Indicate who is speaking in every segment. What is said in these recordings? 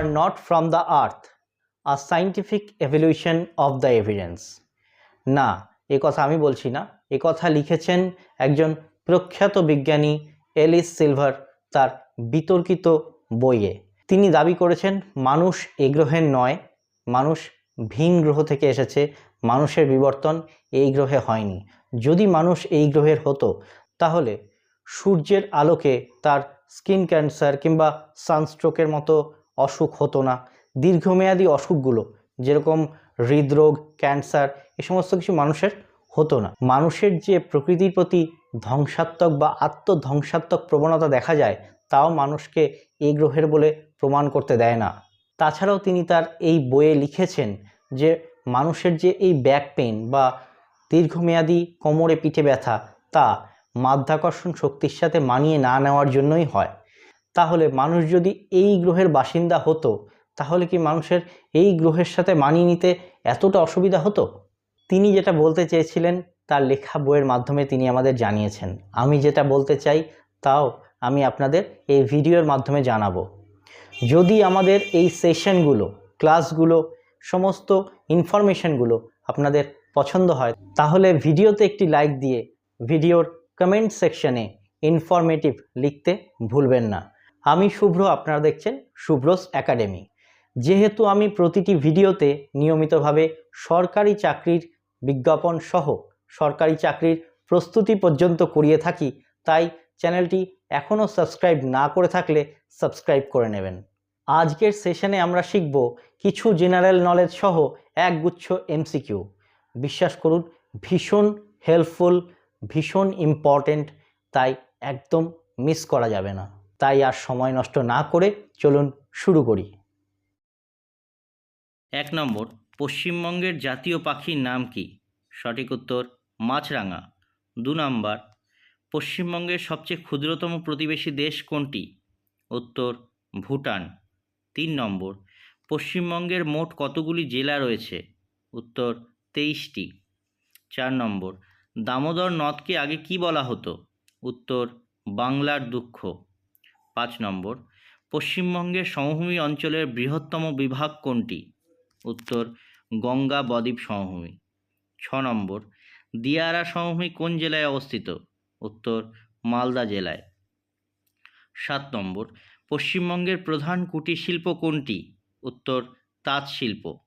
Speaker 1: are not from the earth, a scientific evolution of the evidence. না, এ কথা আমি বলছি না। এ কথা লিখেছেন একজন প্রখ্যাত বিজ্ঞানী এলিস সিলভার তার বিতর্কিত বইয়ে। তিনি দাবি করেছেন, মানুষ এ গ্রহের নয়, মানুষ ভিন গ্রহ থেকে এসেছে, মানুষের বিবর্তন এই গ্রহে হয়নি। যদি মানুষ এই গ্রহের হতো, তাহলে সূর্যের আলোকে তার স্কিন ক্যান্সার কিংবা সানস্ট্রোকের মতো অসুখ হতো না। দীর্ঘমেয়াদী অসুখগুলো, যেরকম হৃদরোগ, ক্যান্সার, এ সমস্ত কিছু মানুষের হতো না। মানুষের যে প্রকৃতির প্রতি ধ্বংসাত্মক বা আত্মধ্বংসাত্মক প্রবণতা দেখা যায়, তাও মানুষকে এই গ্রহের বলে প্রমাণ করতে দেয় না। তাছাড়াও তিনি তার এই বইয়ে লিখেছেন যে, মানুষের যে এই ব্যাক পেইন বা দীর্ঘমেয়াদী কোমরে পিঠে ব্যথা, তা মাধ্যাকর্ষণ শক্তির সাথে মানিয়ে না নেওয়ার জন্যই হয়। তাহলে মানুষ যদি এই গ্রহের বাসিন্দা হতো, তাহলে কি মানুষের এই গ্রহের সাথে মানিয়ে নিতে এতটা অসুবিধা হতো? তিনি যেটা বলতে চেয়েছিলেন, তার লেখা বইয়ের মাধ্যমে তিনি আমাদের জানিয়েছেন। আমি যেটা বলতে চাই, তাও আমি আপনাদের এই ভিডিওর মাধ্যমে জানাব। যদি আমাদের এই সেশনগুলো, ক্লাসগুলো, সমস্ত ইনফরমেশনগুলো আপনাদের পছন্দ হয়, তাহলে ভিডিওতে একটি লাইক দিয়ে ভিডিওর কমেন্ট সেকশনে ইনফরমেটিভ লিখতে ভুলবেন না। আমি শুভ্র, আপনারা দেখছেন শুভ্রস একাডেমি। যেহেতু আমি প্রতিটি ভিডিওতে নিয়মিতভাবে সরকারি চাকরির বিজ্ঞাপন সহ সরকারি চাকরির প্রস্তুতি পর্যন্ত করিয়ে থাকি, তাই চ্যানেলটি এখনও সাবস্ক্রাইব না করে থাকলে সাবস্ক্রাইব করে নেবেন। আজকের সেশনে আমরা শিখব কিছু জেনারেল নলেজ সহ একগুচ্ছ এমসিকিউ। বিশ্বাস করুন, ভীষণ হেল্পফুল, ভীষণ ইম্পর্টেন্ট, তাই একদম মিস করা যাবে না। তাই আর সময় নষ্ট না করে চলুন শুরু করি।
Speaker 2: এক নম্বর, পশ্চিমবঙ্গের জাতীয় পাখির নাম কি? সঠিক উত্তর, মাছরাঙা। দু নম্বর, পশ্চিমবঙ্গের সবচেয়ে ক্ষুদ্রতম প্রতিবেশী দেশ কোনটি? উত্তর, ভুটান। তিন নম্বর, পশ্চিমবঙ্গের মোট কতগুলি জেলা রয়েছে? উত্তর, তেইশটি। চার নম্বর, দামোদর নদকে আগে কি বলা হতো? উত্তর, বাংলার দুঃখ। পাঁচ নম্বর, পশ্চিমবঙ্গের সমভূমি অঞ্চলের বৃহত্তম বিভাগ কোনটি? উত্তর, গঙ্গা বদ্বীপ সমভূমি। ছ নম্বর, দিয়ারা সমভূমি কোন জেলায় অবস্থিত? উত্তর, মালদা জেলায়। সাত নম্বর, পশ্চিমবঙ্গের প্রধান কুটির শিল্প কোনটি? উত্তর, তাঁত শিল্প।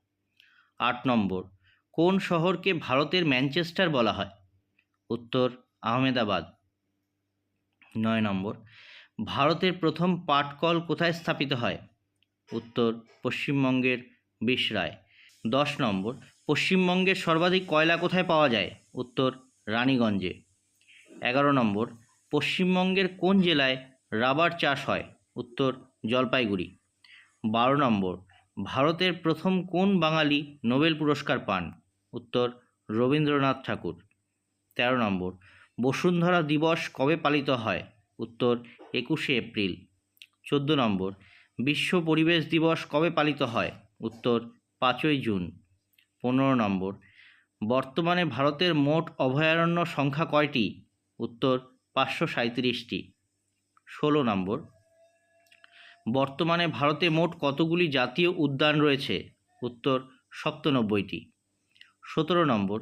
Speaker 2: আট নম্বর, কোন শহরকে ভারতের ম্যানচেস্টার বলা হয়? উত্তর, আহমেদাবাদ। নয় নম্বর ভারতের প্রথম পাটকল কোথায় স্থাপিত হয়? উত্তর, পশ্চিমবঙ্গের বিশরায় দশ নম্বর, পশ্চিমবঙ্গের সর্বাধিক কয়লা কোথায় পাওয়া যায়? উত্তর, রানীগঞ্জে। এগারো নম্বর, পশ্চিমবঙ্গের কোন জেলায় রাবার চাষ হয়? উত্তর, জলপাইগুড়ি। বারো নম্বর, ভারতের প্রথম কোন বাঙালি নোবেল পুরস্কার পান? উত্তর, রবীন্দ্রনাথ ঠাকুর। তেরো নম্বর, বসুন্ধরা দিবস কবে পালিত হয়? উত্তর, একুশে এপ্রিল। চোদ্দ নম্বর, বিশ্ব পরিবেশ দিবস কবে পালিত হয়? উত্তর, পাঁচই জুন। পনেরো নম্বর, বর্তমানে ভারতের মোট অভয়ারণ্য সংখ্যা কয়টি? উত্তর, পাঁচশো সাঁত্রিশটি ষোলো নম্বর, বর্তমানে ভারতে মোট কতগুলি জাতীয় উদ্যান রয়েছে? উত্তর, সপ্তানব্বইটি। সতেরো নম্বর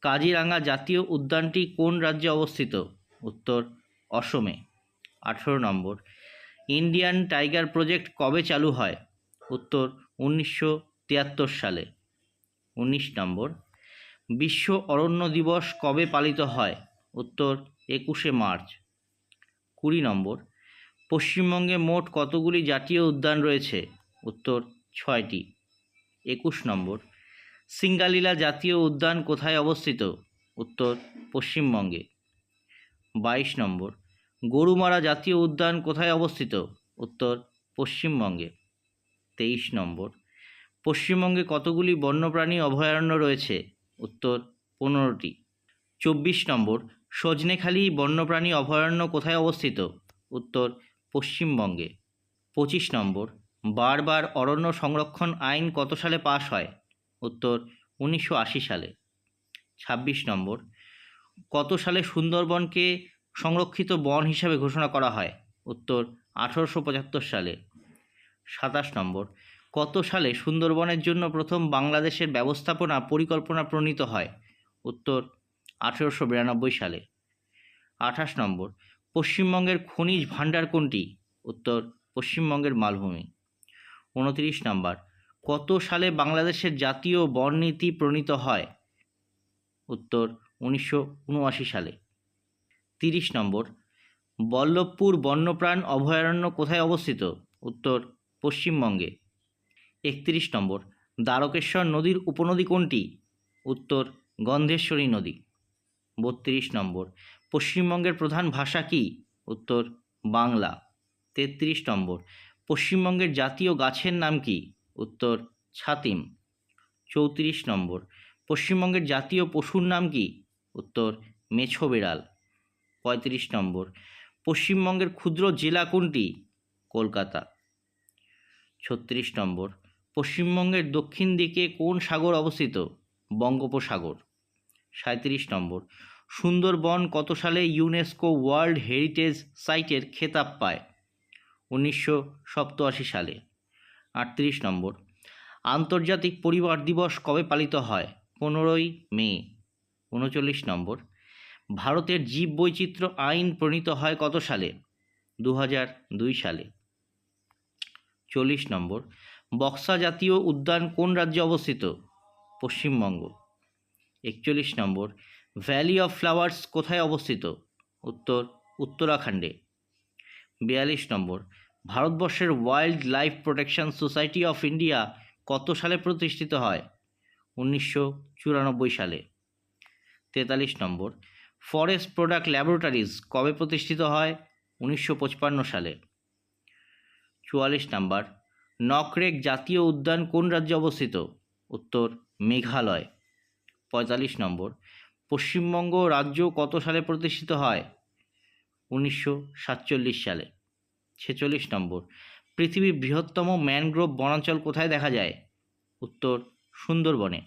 Speaker 2: কাজিরাঙ্গা জাতীয় উদ্যানটি কোন রাজ্যে অবস্থিত? উত্তর অসমে। আঠেরো নম্বর। ইন্ডিয়ান টাইগার প্রজেক্ট কবে চালু হয়? উত্তর, উনিশশো তিয়াত্তর সালে। উনিশ নম্বর। বিশ্ব অরণ্য দিবস কবে পালিত হয়? উত্তর, একুশে মার্চ। কুড়ি নম্বর। পশ্চিমবঙ্গে মোট কতগুলি জাতীয় উদ্যান রয়েছে? উত্তর, ছয়টি। একুশ নম্বর। সিঙ্গালীলা জাতীয় উদ্যান কোথায় অবস্থিত? উত্তর, পশ্চিমবঙ্গে। বাইশ নম্বর। গরুমারা জাতীয় উদ্যান কোথায় অবস্থিত? উত্তর, পশ্চিমবঙ্গে। তেইশ নম্বর। পশ্চিমবঙ্গে কতগুলি বন্যপ্রাণী অভয়ারণ্য রয়েছে? উত্তর, পনেরোটি। চব্বিশ নম্বর। সজনেখালি বন্যপ্রাণী অভয়ারণ্য কোথায় অবস্থিত? উত্তর, পশ্চিমবঙ্গে। পঁচিশ নম্বর। বারবার অরণ্য সংরক্ষণ আইন কত সালে পাশ হয়? উত্তর, উনিশশো আশি সালে। ছাব্বিশ নম্বর। কত সালে সুন্দরবনকে সংরক্ষিত বন হিসাবে ঘোষণা করা হয়? উত্তর, আঠারোশো পঁচাত্তর সালে। সাতাশ নম্বর, কত সালে সুন্দরবনের জন্য প্রথম বাংলাদেশের ব্যবস্থাপনা পরিকল্পনা প্রণীত হয়? উত্তর, আঠেরোশো বিরানব্বই সালে। আঠাশ নম্বর, পশ্চিমবঙ্গের খনিজ ভাণ্ডার কোনটি? উত্তর, পশ্চিমবঙ্গের মালভূমি। উনত্রিশ নম্বর, কত সালে বাংলাদেশের জাতীয় বন নীতি প্রণীত হয়? উত্তর উনিশশো উনআশি সালে। তিরিশ নম্বর, বল্লভপুর বন্যপ্রাণ অভয়ারণ্য কোথায় অবস্থিত? উত্তর, পশ্চিমবঙ্গে। একত্রিশ নম্বর, দ্বারকেশ্বর নদীর উপনদী কোনটি? উত্তর, গন্ধেশ্বরী নদী। বত্রিশ নম্বর, পশ্চিমবঙ্গের প্রধান ভাষা কি? উত্তর, বাংলা। তেত্রিশ নম্বর, পশ্চিমবঙ্গের জাতীয় গাছের নাম কি? উত্তর, ছাতিম। চৌত্রিশ নম্বর, পশ্চিমবঙ্গের জাতীয় পশুর নাম কি? উত্তর, মেছো বিড়াল। পঁয়ত্রিশ নম্বর, পশ্চিমবঙ্গের ক্ষুদ্র জেলা কোনটি? কলকাতা। ছত্রিশ নম্বর, পশ্চিমবঙ্গের দক্ষিণ দিকে কোন সাগর অবস্থিত? বঙ্গোপসাগর। সাঁত্রিশ নম্বর, সুন্দরবন কত সালে ইউনেস্কো ওয়ার্ল্ড হেরিটেজ সাইটের খেতাব পায়? উনিশশো সালে। আটত্রিশ নম্বর, আন্তর্জাতিক পরিবার দিবস কবে পালিত হয়? পনেরোই মে। উনচল্লিশ নম্বর, ভারতের জীব বৈচিত্র্য আইন প্রণীত হয় কত সালে? দু দুই সালে। চল্লিশ নম্বর, বক্সা জাতীয় উদ্যান কোন রাজ্যে অবস্থিত? পশ্চিমবঙ্গ। একচল্লিশ নম্বর, ভ্যালি অফ ফ্লাওয়ার্স কোথায় অবস্থিত? উত্তর, উত্তরাখণ্ডে। বিয়াল্লিশ নম্বর, ভারতবর্ষের wildlife protection society of India কত সালে প্রতিষ্ঠিত হয়? উনিশশো চুরানব্বই সালে। তেতাল্লিশ নম্বর। ফরেস্ট প্রোডাক্ট ল্যাবরেটরিজ কবে প্রতিষ্ঠিত হয়? উনিশশো সালে। চুয়াল্লিশ নাম্বার, নকরেক জাতীয় উদ্যান কোন রাজ্যে অবস্থিত? উত্তর, মেঘালয়। পঁয়তাল্লিশ নম্বর, পশ্চিমবঙ্গ রাজ্য কত সালে প্রতিষ্ঠিত হয়? উনিশশো সাতচল্লিশ সালে। ছেচল্লিশ নম্বর, পৃথিবীর বৃহত্তম ম্যানগ্রোভ বনাঞ্চল কোথায় দেখা যায়? উত্তর, সুন্দরবনে।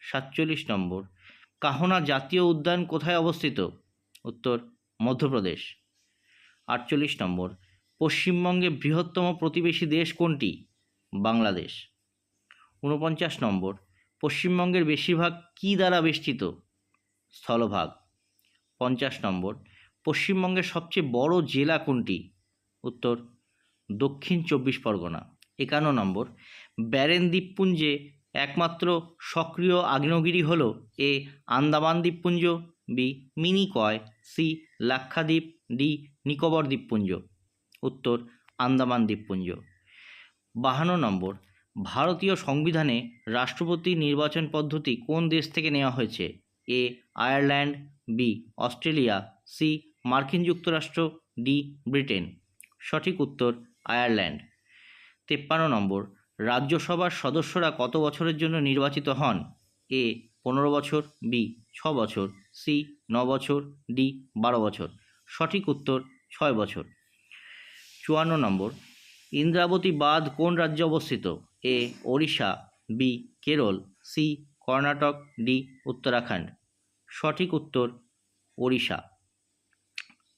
Speaker 2: সাতচল্লিশ নম্বর কাহনা জাতীয় উদ্যান কোথায় অবস্থিত? উত্তর, মধ্যপ্রদেশ। আটচল্লিশ নম্বর, পশ্চিমবঙ্গে বৃহত্তম প্রতিবেশী দেশ কোনটি? বাংলাদেশ। ঊনপঞ্চাশ নম্বর, পশ্চিমবঙ্গের বেশিরভাগ কী দ্বারা বেষ্টিত? স্থলভাগ। পঞ্চাশ নম্বর, পশ্চিমবঙ্গের সবচেয়ে বড় জেলা কোনটি? উত্তর, দক্ষিণ চব্বিশ পরগনা। একান্ন নম্বর, ব্যারেন দ্বীপপুঞ্জে একমাত্র সক্রিয় আগ্নেয়গিরি হল এ আন্দামান দ্বীপপুঞ্জ, B Minicoy C Lakshadweep, D Nicobar দ্বীপপুঞ্জ। উত্তর, আন্দামান দ্বীপপুঞ্জ। বাহান্ন নম্বর, ভারতীয় সংবিধানে রাষ্ট্রপতি নির্বাচন পদ্ধতি কোন দেশ থেকে নেওয়া হয়েছে? A Ireland, B Australia, C মার্কিন যুক্তরাষ্ট্র, ডি ব্রিটেন। সঠিক উত্তর, আয়ারল্যান্ড। তেপ্পান্ন নম্বর রাজ্যসভার সদস্যরা কত বছরের জন্য নির্বাচিত হন? এ, পনেরো বছর, বি, ছ বছর, সি, ন বছর, ডি, বারো বছর। সঠিক উত্তর, ছয় বছর। চুয়ান্ন নম্বর। ইন্দ্রাবতী বাঁধ কোন রাজ্যে অবস্থিত? A, Odisha, B, Kerala, C, Karnataka, D, Uttarakhand. সঠিক উত্তর, ওড়িশা।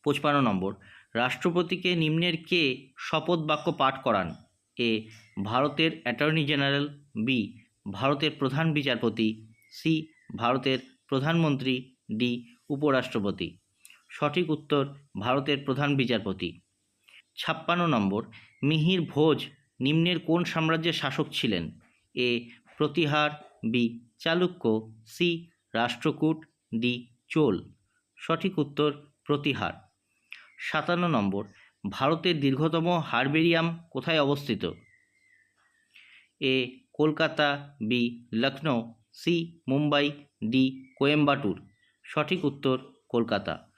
Speaker 2: পঁচপান্ন নম্বর। রাষ্ট্রপতিকে নিম্নের কে শপথ বাক্য পাঠ করান? এ, ভারতের অ্যাটর্নি জেনারেল, বি, ভারতের প্রধান বিচারপতি, সি, ভারতের প্রধানমন্ত্রী, ডি, উপরাষ্ট্রপতি। সঠিক উত্তর, ভারতের প্রধান বিচারপতি। ছাপ্পান্ন নম্বর, মিহির ভোজ নিম্নের কোন সাম্রাজ্যের শাসক ছিলেন? A, Pratihara, B, Chalukya, C, Rashtrakuta, D, Chola. সঠিক উত্তর, প্রতিহার। সাতান্ন নম্বর ভারতের দীর্ঘতম হারবেরিয়াম কোথায় অবস্থিত? A, Kolkata, B, Lucknow, C, Mumbai, D, Coimbatore. সঠিক উত্তর, কলকাতা।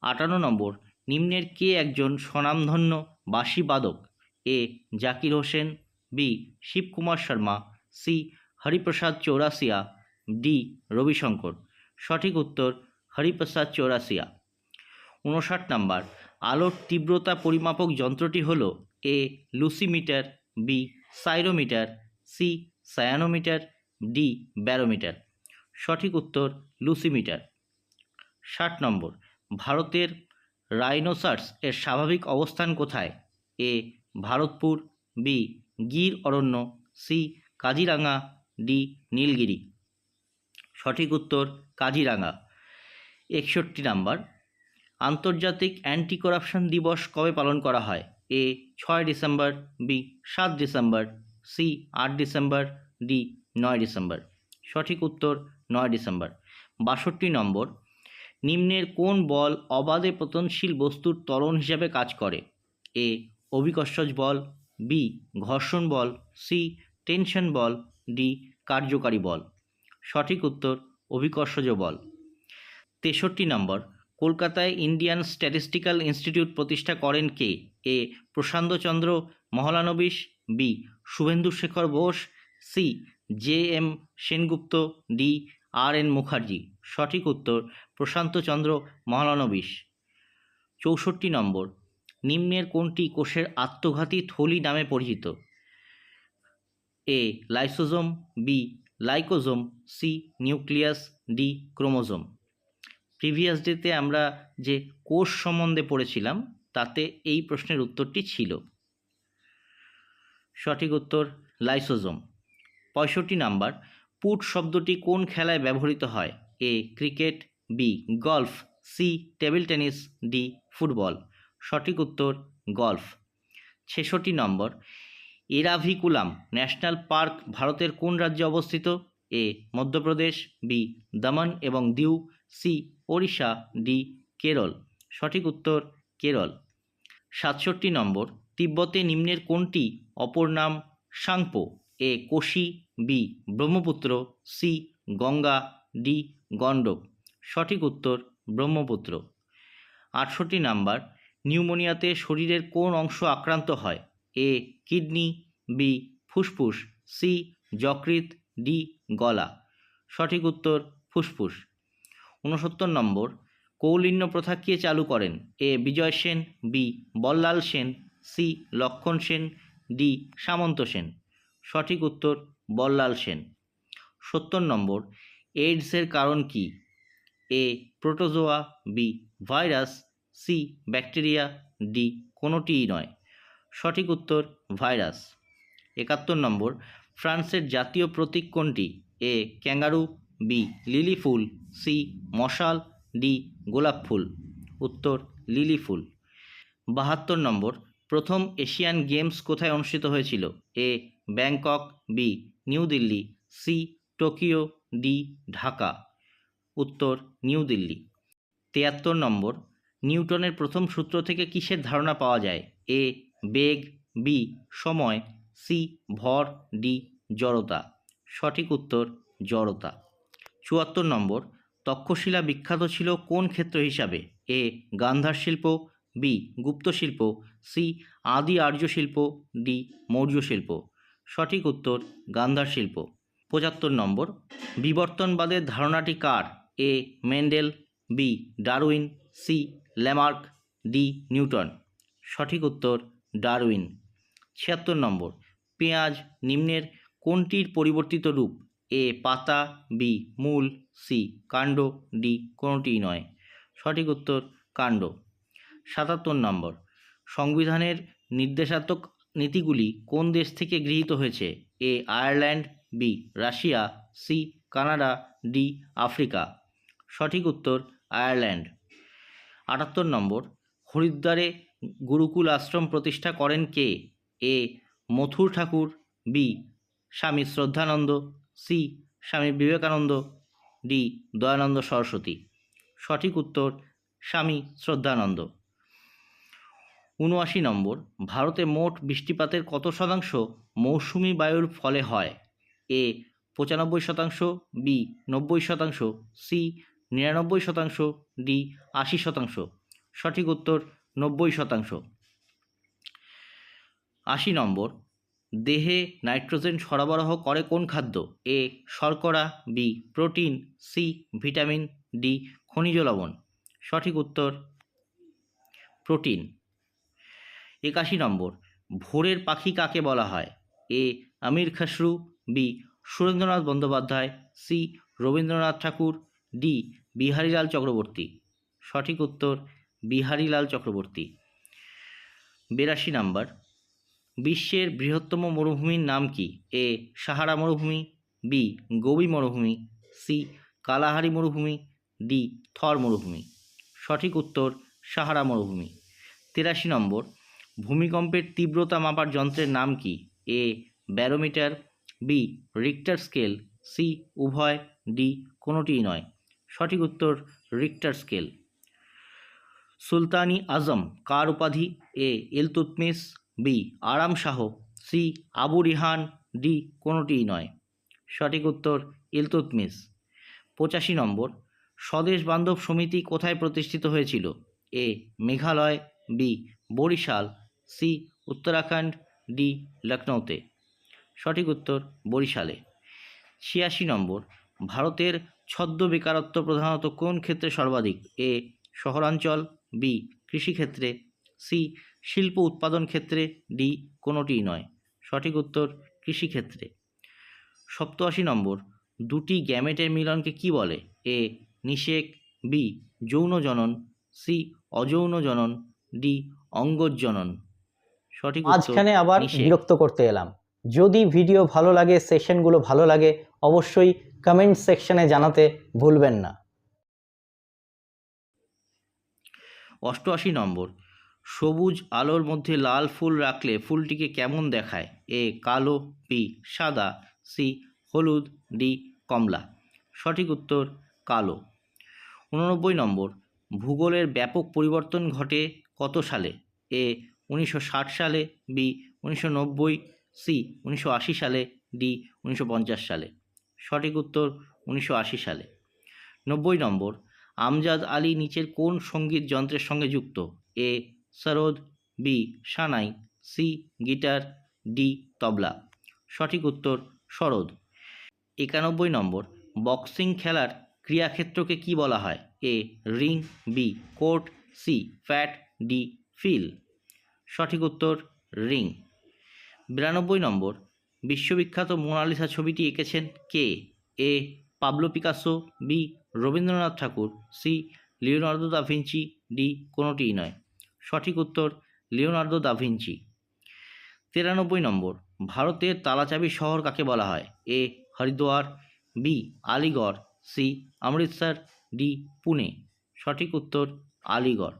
Speaker 2: আটান্ন নম্বর, নিম্নের কে একজন স্বনামধন্য বাঁশিবাদক A, Zakir Hussain, B, Shivkumar Sharma, C, Hariprasad Chaurasia D, Ravishankar. সঠিক উত্তর, হরিপ্রসাদ চৌরাসিয়া উনষাট নাম্বার আলোর তীব্রতা পরিমাপক যন্ত্রটি হল A lucimeter, B psychrometer, C cyanometer, D barometer. সঠিক উত্তর লুসিমিটার। ষাট নম্বর। ভারতের রাইনোসার্স এর স্বাভাবিক অবস্থান কোথায়? এ ভারতপুর, বি গির অরণ্য, সি কাজিরাঙা, ডি নীলগিরি। সঠিক উত্তর কাজিরাঙা। একষট্টি নাম্বার। আন্তর্জাতিক অ্যান্টি করাপশন দিবস কবে পালন করা হয়? এ, ছয় ডিসেম্বর, বি, সাত ডিসেম্বর, সি, আট ডিসেম্বর, ডি, নয় ডিসেম্বর। সঠিক উত্তর, নয় ডিসেম্বর। বাষট্টি নম্বর, নিম্নের কোন বল অবাধে পতনশীল বস্তুর ত্বরণ হিসাবে কাজ করে? এ, অভিকর্ষজ বল, বি, ঘর্ষণ বল, সি, টেনশন বল, ডি, কার্যকারী বল। সঠিক উত্তর, অভিকর্ষজ বল। তেষট্টি নম্বর কলকাতায় ইন্ডিয়ান স্ট্যাটিস্টিক্যাল ইনস্টিটিউট প্রতিষ্ঠা করেন কে? A. Prasanta Chandra Mahalanobis, B. Subhendu Sekhar Bose, C. J M Sengupta, D. R N Mukherjee. সঠিক উত্তর প্রশান্তচন্দ্র মহলানবিশ। চৌষট্টি নম্বর, নিম্নের কোনটি কোষের আত্মঘাতী থলি নামে পরিচিত? A. Lysosome, B. Lycosome, C. Nucleus, D. Chromosome. Previous ডেতে আমরা যে কোষ সম্বন্ধে পড়েছিলাম, তাতে এই প্রশ্নের উত্তরটি ছিল। সঠিক উত্তর লাইসোজোম পঁয়ষট্টি নাম্বার, পুট শব্দটি কোন খেলায় ব্যবহৃত হয়? A, cricket, B, golf, C, table tennis, D, football. সঠিক উত্তর, গলফ। ছেষট্টি নম্বর, এরাভিকুলাম, ন্যাশনাল পার্ক ভারতের কোন রাজ্যে অবস্থিত? এ, মধ্যপ্রদেশ, বি, দমন এবং দিউ সি, ওড়িশা, ডি, কেরল। সঠিক উত্তর, কেরল। সাতষট্টি নম্বর, তিব্বতে নিম্নের কোনটি? অপর নাম, Tsangpo. A, Kosi. B, Brahmaputra. C, Ganga. D Gandak সঠিক উত্তর, ব্রহ্মপুত্র। আটষট্টি নাম্বার, নিউমোনিয়াতে শরীরের কোন অংশ আক্রান্ত হয়? A, kidney. বি, ফুসফুস। সি যকৃত ডি, গলা। সঠিক উত্তর, ফুসফুস। ঊনসত্তর নম্বর, কৌলিন্য প্রথা কে চালু করেন? A. Bijay Sen, B. Ballal Sen, C. Lakshman Sen, D. সামন্ত সেন। সঠিক উত্তর, বল্লাল সেন। সত্তর নম্বর এইডসের কারণ কি? A. Protozoa, B. Virus, C. Bacteria, D. কোনোটিই নয়। সঠিক উত্তর, ভাইরাস। একাত্তর নম্বর, ফ্রান্সের জাতীয় প্রতীক কোনটি? এ. ক্যাঙ্গারু বি, লিলি ফুল, সি, মশাল, ডি, গোলাপ ফুল। উত্তর, লিলি ফুল। বাহাত্তর নম্বর, প্রথম এশিয়ান গেমস কোথায় অনুষ্ঠিত হয়েছিল? A, Bangkok, B, New Delhi, C, Tokyo, D, Dhaka. উত্তর, নিউ দিল্লি। তিয়াত্তর নম্বর, নিউটনের প্রথম সূত্র থেকে কিসের ধারণা পাওয়া যায়? এ, বেগ, বি, সময়, সি, ভর, ডি, জড়তা। সঠিক উত্তর, জড়তা। চুয়াত্তর নম্বর, তক্ষশিলা বিখ্যাত ছিল কোন ক্ষেত্র হিসাবে? এ, গান্ধার শিল্প, বি, গুপ্ত শিল্প, সি, আদি আর্য শিল্প, ডি, মৌর্য শিল্প। সঠিক উত্তর, গান্ধার শিল্প। পঁচাত্তর নম্বর, বিবর্তনবাদের ধারণাটি কার? A, Mendel, B, Darwin, C, Lamarck, D, Newton. সঠিক উত্তর, ডারউইন। ছিয়াত্তর নম্বর, পেঁয়াজ নিম্নের কোনটির পরিবর্তিত রূপ? এ পাতা, বি মূল, সি কাণ্ড, ডি কোনোটিই নয়। সঠিক উত্তর কাণ্ড। সাতাত্তর নম্বর। সংবিধানের নির্দেশাত্মক নীতিগুলি কোন দেশ থেকে গৃহীত হয়েছে? A Ireland, B Russia, C Canada, D Africa. সঠিক উত্তর আয়ারল্যান্ড। আটাত্তর নম্বর। হরিদ্বারে গুরুকুল আশ্রম প্রতিষ্ঠা করেন কে? এ মথুর ঠাকুর, বি স্বামী শ্রদ্ধানন্দ সি, স্বামী বিবেকানন্দ, ডি, দয়ানন্দ সরস্বতী। সঠিক উত্তর, স্বামী শ্রদ্ধানন্দ। উনআশি নম্বর, ভারতে মোট বৃষ্টিপাতের কত শতাংশ মৌসুমি বায়ুর ফলে হয়? এ, পঁচানব্বই শতাংশ, বি, নব্বই শতাংশ, সি, নিরানব্বই শতাংশ, ডি, আশি শতাংশ। সঠিক উত্তর, নব্বই শতাংশ। আশি নম্বর দেহে নাইট্রোজেন সরবরাহ করে কোন খাদ্য? এ, শর্করা, B, protein, C, vitamin, D, খনিজ লবণ। সঠিক উত্তর, প্রোটিন। একাশি নম্বর, ভোরের পাখি কাকে বলা হয়? A, Amir Khusrau, B, Surendranath Bandyopadhyay, C, Rabindranath Tagore, D, Biharilal Chakraborty. সঠিক উত্তর, বিহারীলাল চক্রবর্তী। বিরাশি নাম্বার বিশ্বের বৃহত্তম মরুভূমির নাম কি? এ. সাহারা মরুভূমি, বি. গোবি মরুভূমি, সি. কালাহারি মরুভূমি, ডি. থর মরুভূমি। সঠিক উত্তর, সাহারা মরুভূমি। তিরাশি নম্বর, ভূমিকম্পের তীব্রতা মাপার যন্ত্রের নাম কি? A. Barometer, B. Richter scale, C. উভয়, ডি. কোনোটিই নয়। সঠিক উত্তর, রিক্টার স্কেল। সুলতানি আজম, কার উপাধি? A. Iltutmish B, Aram Shah, C, Abu Rihan, D, কোনোটিই নয়। সঠিক উত্তর ইলতুতমিস পঁচাশি নম্বর, স্বদেশ বান্ধব সমিতি কোথায় প্রতিষ্ঠিত হয়েছিল? A, Meghalaya, B, Barisal, C, Uttarakhand, D, লখনৌতে। সঠিক উত্তর, বরিশালে। ছিয়াশি নম্বর, ভারতের ছদ্ম বেকারত্ব প্রধানত কোন ক্ষেত্রে সর্বাধিক? এ, শহরাঞ্চল, বি, কৃষিক্ষেত্রে, সি শিল্প উৎপাদন ক্ষেত্রে ডি কোনোটিই নয়। সঠিক উত্তর কৃষিক্ষেত্রে। সপ্তআশি নম্বর দুটি গ্যামেটের মিলনকে কি বলে? এ নিষেক বি যৌন জনন সি অযৌন জনন ডি অঙ্গজনন সঠিক
Speaker 1: মাঝখানে আবার বিরক্ত করতে এলাম। যদি ভিডিও ভালো লাগে সেশনগুলো ভালো লাগে অবশ্যই কমেন্ট সেকশনে জানাতে ভুলবেন না।
Speaker 2: অষ্টআশি নম্বর সবুজ আলোর মধ্যে লাল ফুল রাখলে ফুলটিকে কেমন দেখায়? এ কালো, বি সাদা, সি হলুদ, ডি কমলা। সঠিক উত্তর, কালো। উননব্বই নম্বর। ভূগোলের ব্যাপক পরিবর্তন ঘটে কত সালে? এ উনিশশো ষাট সালে, বি উনিশশো নব্বই, সি উনিশশো আশি সালে, ডি উনিশশো পঞ্চাশ সালে। সঠিক উত্তর, উনিশশো আশি সালে। নব্বই নম্বর। আমজাদ আলী নিচের কোন সংগীত যন্ত্রের সঙ্গে যুক্ত? A sarod, B, shehnai, C, guitar, D, tabla. সঠিক উত্তর, সরোদ। একানব্বই নম্বর, বক্সিং খেলার ক্রিয়াক্ষেত্রকে কি বলা হয়? A, ring, B, court, C, fat, D, field. সঠিক উত্তর, রিং। বিরানব্বই নম্বর, বিশ্ববিখ্যাত মোনালিসা ছবিটি এঁকেছেন কে? A, Pablo Picasso, B, Rabindranath Tagore, C, Leonardo da Vinci, D, কোনোটিই নয়। সঠিক উত্তর লিওনার্দো দা ভিঞ্চি। তিরানব্বই নম্বর, ভারতের তালাচাবি শহর কাকে বলা হয়? A, Haridwar B Aligarh C Amritsar D Pune. সঠিক উত্তর আলিগড়।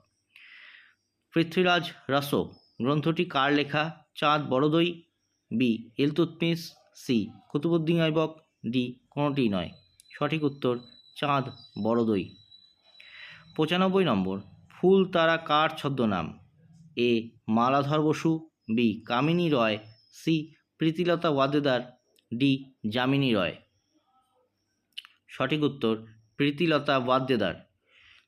Speaker 2: পৃথ্বীরাজ রাসো, গ্রন্থটি কার লেখা? Chand Bardai B Iltutmish C Qutbuddin Aibak. D কোনোটিই নয়। সঠিক উত্তর চাঁদ বড়দই পঁচানব্বই নম্বর ফুল তারা কার ছদ্মনাম? A. Maladhar Basu, B. Kamini Roy, C. Pritilata Waddedar, D. Jamini Roy. সঠিক উত্তর, প্রীতিলতা ওয়াদ্দেদার।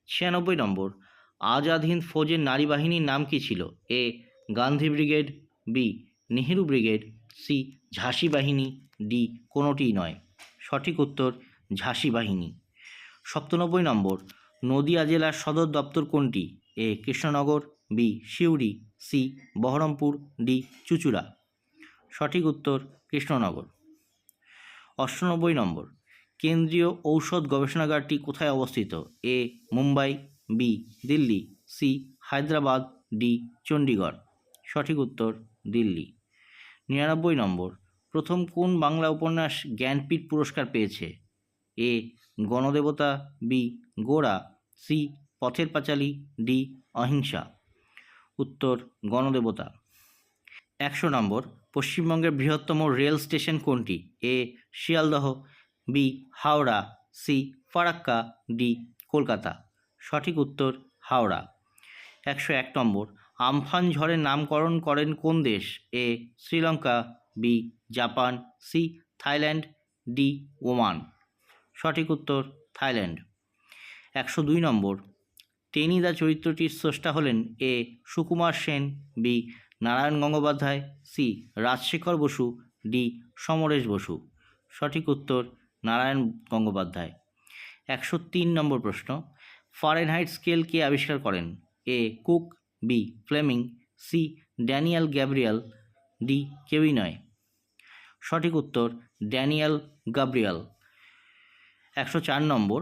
Speaker 2: ছিয়ানব্বই নম্বর আজাদ হিন্দ ফৌজের নারী বাহিনীর নাম কী ছিল? A. Gandhi brigade, B. Nehru brigade, C. ঝাঁসি বাহিনী, ডি. কোনোটিই নয়। সঠিক উত্তর, ঝাঁসি বাহিনী। সপ্তানব্বই নম্বর নদিয়া জেলার সদর দপ্তর কোনটি? A, Krishnanagar, B, Suri, C, Baharampur, D, Chuchura. সঠিক উত্তর কৃষ্ণনগর। অষ্টানব্বই নম্বর। কেন্দ্রীয় ঔষধ গবেষণাগারটি কোথায় অবস্থিত? A, Mumbai, B, Delhi, C, Hyderabad, D, Chandigarh. সঠিক উত্তর দিল্লি। নিরানব্বই নম্বর। প্রথম কোন বাংলা উপন্যাস জ্ঞানপীঠ পুরস্কার পেয়েছে? এ, গণদেবতা, বি গোড়া, সি, পথের পাঁচালী, ডি, অহিংসা। উত্তর, গণদেবতা। একশো নম্বর, পশ্চিমবঙ্গের বৃহত্তম রেল স্টেশন কোনটি? A, Sealdah, B, Howrah, C, Farakka, D, Kolkata. সঠিক উত্তর, হাওড়া। একশো এক নম্বর, আমফান ঝড়ের নামকরণ করেন কোন দেশ? A, Sri Lanka, B, Japan, C, Thailand, D, Oman. সঠিক উত্তর, থাইল্যান্ড। একশো দুই নম্বর। টেনিদা চরিত্রটির স্রষ্টা হলেন A Sukumar Sen, B Narayan Gangopadhyay, C Rajshekhar Basu, D Samaresh Basu. সঠিক উত্তর নারায়ণ গঙ্গোপাধ্যায়। একশো তিন নম্বর প্রশ্ন ফারেনহাইট স্কেল কে আবিষ্কার করেন? A Cook, B Fleming, C Daniel Gabriel, D কেউই নয়। সঠিক উত্তর ড্যানিয়েল গাব্রিয়াল একশো চার নম্বর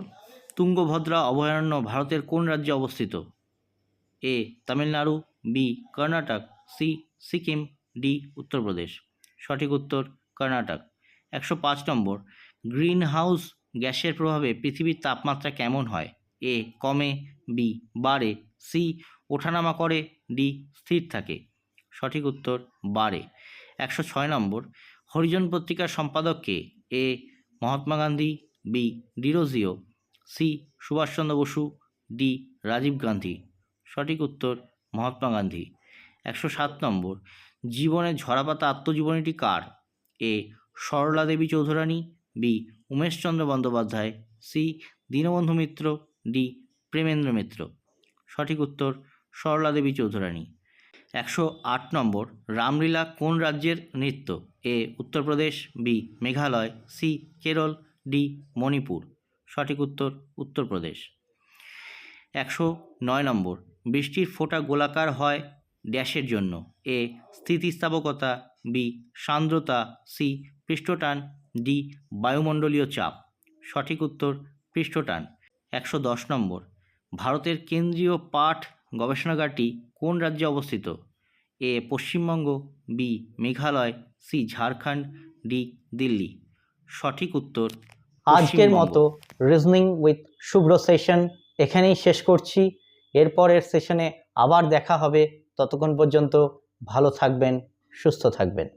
Speaker 2: তুঙ্গভদ্রা অভয়ারণ্য ভারতের কোন রাজ্যে অবস্থিত? A, Tamil Nadu, B, Karnataka, C, Sikkim, D, Uttar Pradesh. সঠিক উত্তর, কর্ণাটক। একশো পাঁচ নম্বর গ্রিন হাউস গ্যাসের প্রভাবে পৃথিবীর তাপমাত্রা কেমন হয়? এ, কমে, বি, বাড়ে, সি, ওঠানামা করে, ডি, স্থির থাকে। সঠিক উত্তর, বাড়ে। একশো ছয় নম্বর, হরিজন পত্রিকার সম্পাদক কে? A, Mahatma Gandhi, B, Derozio. C Subhas Chandra Basu, D Rajiv Gandhi. সঠিক উত্তর, মহাত্মা গান্ধী। একশো সাত নম্বর জীবনের ঝরাপাতা আত্মজীবনীটি কার? A Sarala Devi Chaudhurani, B Umesh Chandra Bandyopadhyay, C Dinabandhu Mitra, D Premendra Mitra. সঠিক উত্তর সরলা দেবী চৌধুরানী। একশো আট নম্বর, রামলীলা কোন রাজ্যের নৃত্য? A Uttar Pradesh, B Meghalaya, C Kerala, D Manipur. সঠিক উত্তর উত্তরপ্রদেশ। একশো নয় নম্বর, বৃষ্টির ফোঁটা গোলাকার হয় ড্যাশের জন্য। এ, স্থিতিস্থাপকতা। বি, সান্দ্রতা। সি, পৃষ্ঠটান। ডি, বায়ুমণ্ডলীয় চাপ। সঠিক উত্তর, পৃষ্ঠটান। একশো দশ নম্বর, ভারতের কেন্দ্রীয় পাঠ গবেষণাগারটি কোন রাজ্যে অবস্থিত? A, Paschimbanga. B, Meghalaya. C, Jharkhand. D, Delhi. সঠিক উত্তর
Speaker 1: আজকের মতো রিজনিং উইথ শুভ্র সেশন এখানেই শেষ করছি। এরপরের সেশনে আবার দেখা হবে। ততক্ষণ পর্যন্ত ভালো থাকবেন, সুস্থ থাকবেন।